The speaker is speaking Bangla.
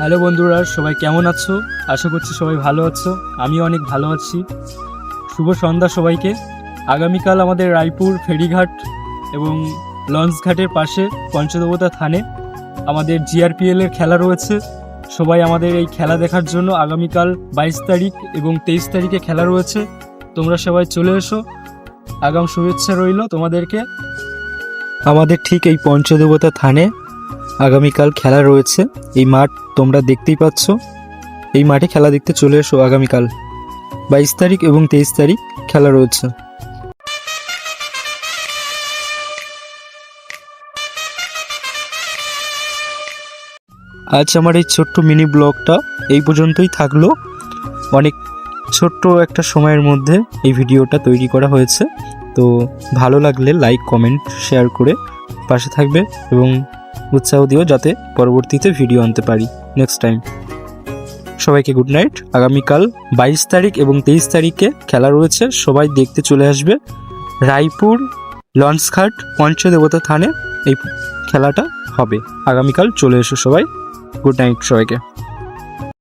হ্যালো বন্ধুরা, সবাই কেমন আছো? আশা করছি সবাই ভালো আছো। আমি অনেক ভালো আছি। শুভ সন্ধ্যা সবাইকে। আগামীকাল আমাদের রায়পুর ফেরিঘাট এবং লঞ্চ ঘাটের পাশে পঞ্চদেবতা থানে আমাদের জিআরপিএল এর খেলা রয়েছে। সবাই আমাদের এই খেলা দেখার জন্য আগামীকাল বাইশ তারিখ এবং তেইশ তারিখে খেলা রয়েছে। তোমরা সবাই চলে এসো। আগাম শুভেচ্ছা রইল তোমাদেরকে। আমাদের ঠিক এই পঞ্চদেবতা থানে আগামীকাল খেলা রয়েছে। এই মাঠ তোমরা দেখতেই পাচ্ছ। এই মাঠে খেলা দেখতে চলে এসো আগামীকাল। বাইশ তারিখ এবং তেইশ তারিখ খেলা রয়েছে। আজ আমার এই ছোট্ট মিনি ব্লগটা এই পর্যন্তই থাকল। অনেক ছোট্ট একটা সময়ের মধ্যে এই ভিডিওটা তৈরি করা হয়েছে। তো ভালো লাগলে লাইক, কমেন্ট, শেয়ার করে পাশে থাকবে এবং উৎসাহ দিও যাতে পরবর্তীতে ভিডিও আনতে পারি। নেক্সট টাইম সবাইকে গুড নাইট আগামীকাল বাইশ তারিখ এবং তেইশ তারিখে খেলা রয়েছে। সবাই দেখতে চলে আসবে রায়পুর লঞ্চঘাট পঞ্চদেবতা থানে। এই খেলাটা হবে। আগামীকাল চলে এসো সবাই। গুড নাইট সবাইকে।